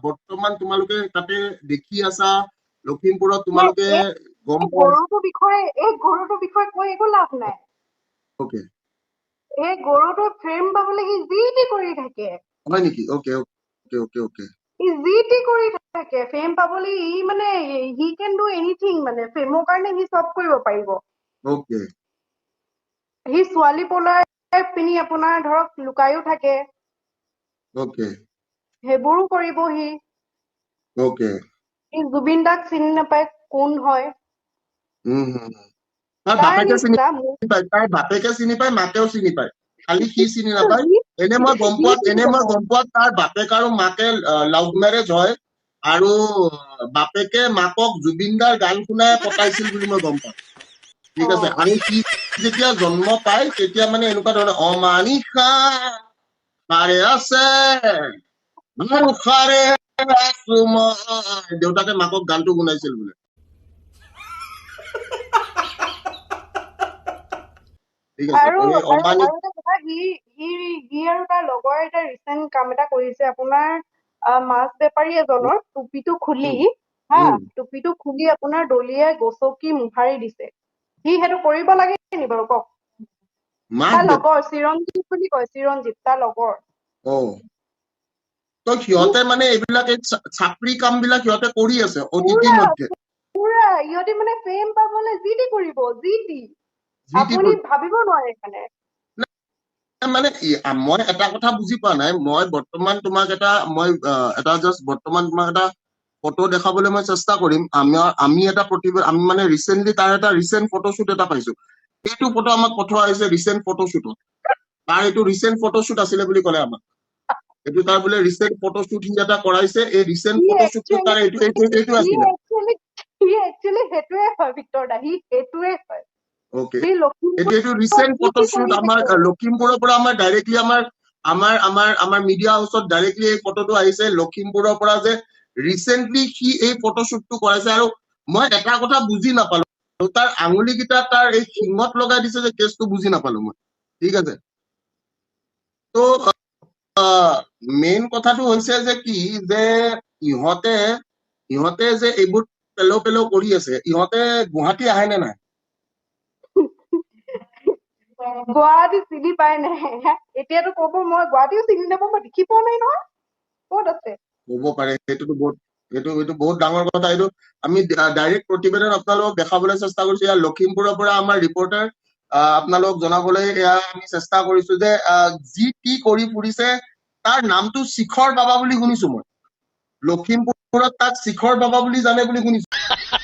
বৰ্তমান তোমালোকে তাতে দেখি আছা লখিমপুৰত তোমালোকে গম এই পোৱা গৰুটোৰ বিষয়ে এই গৰুটোৰ বিষয়ে কৈ একো লাভ নাই। অকে। এই গৰুটোৰ ফ্ৰেম পাবলৈ সি যি টি কৰি থাকে। হয় নেকি? অকে অকে অকে অকে সি যি টি কৰি থাকে ফেম পাবলৈ ই মানে হি কেন ডু এনিথিং মানে ফেমৰ কাৰণে সি চব কৰিব পাৰিব। অকে। সি ছোৱালী পলাই পিনি আপোনাৰ ধৰক লুকায়ো থাকে। অকে। সেইবোৰো কৰিব সি অকে সি জুবিন দাক চিনি নাপায় কোন হয়? বাপেকে চিনি পায় তাৰ বাপেকে চিনি পায় মাকেও চিনি পায়। খালি সি চিনি নাপায়। এনে মই গম পোৱাত এনে মই। গম পোৱাত তাৰ বাপেক আৰু মাকে লাভ মেৰেজ হয়। আৰু বাপেকে মাকক জুবিনদাৰ গান শুনাই পতাইছিল বুলি মই গম পাওঁ। ঠিক আছে। আৰু সি যেতিয়া জন্ম পায় তেতিয়া মানে এনেকুৱা ধৰণৰ অমানিশা সাৰে আছে। দেউতাকে মাকক গানটো শুনাইছিল বোলে। ঠিক আছে আৰু এই আৰু অমানি আৰু এটা কথা সি সি সি আৰু তাৰ লগৰ এটা ৰিচেণ্ট কাম এটা কৰিছে। আপোনাৰ আহ, মাছ বেপাৰী এজনৰ টুপিটো খুলি হা উম। টুপিটো খুলি আপোনাৰ দলিয়াই গছকি মোহাৰি দিছে। সি সেইটো কৰিব লাগে নি বাৰু কওক? মাক তাৰ দেউ- লগৰ চিৰঞ্জীৱ বুলি কয় চিৰঞ্জীৱ তাৰ লগৰ। ত সিহঁতে মানে এইবিলাক এই চাকৰি কাম বিলাক সিহঁতে কৰি আছে অতিথি পুৰা মধ্যে। পুৰা ইহঁতে মানে ফেম পাবলৈ যি টি কৰিব যি টি যি টি আপুনি ভাবিব নোৱাৰে মানে। মই এটা কথা বুজি পোৱা নাই। মই বৰ্তমান তোমাক এটা মই এটা জাষ্ট বৰ্তমান তোমাক এটা ফটো দেখাবলৈ মই চেষ্টা কৰিম। আমাৰ আমি এটা প্ৰতিবেদন আমি মানে ৰিচেণ্টলি তাৰ এটা ৰিচেণ্ট ফটোশ্বুট এটা পাইছো। এইটো ফটো আমাক পঠোৱা হৈছে ৰিচেণ্ট ফটোশ্বুটত তাৰ এইটো ৰিচেণ্ট ফটোশ্বুট আছিলে বুলি ক'লে আমাক। এইটো তাৰ বোলে ৰিচেণ্ট ফটোশ্বুট সি এটা কৰাইছে এই ৰিচেণ্ট ফটোশ্বুটটো তাৰ এইটো এইটো এইটো সি আছিলে। একচুৱেলি সি একচুৱেলি সেইটোৱে হয় ভিক্টৰ দা সি সেইটোৱে হয়। অকে সি লখিমপুৰ এইটো এইটো ৰিচেণ্ট কি কি ফটোশ্বুট কৰি আমাৰ লখিমপুৰৰ পৰা আমাৰ ডাইৰেক্টলি আমাৰ আমাৰ আমাৰ আমাৰ মিডিয়া হাউচত ডাইৰেক্টলি এই ফটোটো আহিছে। লখিমপুৰৰ পৰা যে ৰিচেণ্টলি সি এই ফটোশ্বুটটো কৰাইছে আৰু মই এটা কথা বুজি নাপালো। তাৰ আঙুলি কেইটা তাৰ এই শিঙত লগাই দিছে যে কেছটো বুজি নাপালো মই। ঠিক আছে? তো মেইন কথাটো হৈছে যে কি যে ইহঁতে ইহঁতে যে এইবোৰ পেলো পেলো কৰি আছে ইহঁতে গুৱাহাটী আহে নে নাই? গুৱাহাটী চিনি পাই নাই এতিয়াতো কব মই গুৱাহাটীও চিনি নাপাওঁ মই দেখি পোৱা নাই নহয়। ক'ত আছে? হ'ব পাৰে সেইটোতো বহুত এইটো এইটো বহুত ডাঙৰ কথা। এইটো আমি ডাইৰেক্ট প্ৰতিবেদন আপোনালোকক দেখাবলৈ চেষ্টা কৰিছো। ইয়াৰ লখিমপুৰৰ পৰা আমাৰ ৰিপৰ্টাৰ আপোনালোকক জনাবলৈ এয়া আমি চেষ্টা কৰিছো যে যি কি কৰি ফুৰিছে তাৰ নামটো শিখৰ বাবা বুলি শুনিছো মই। লখিমপুৰত তাক শিখৰ বাবা বুলি জানে বুলি শুনিছো।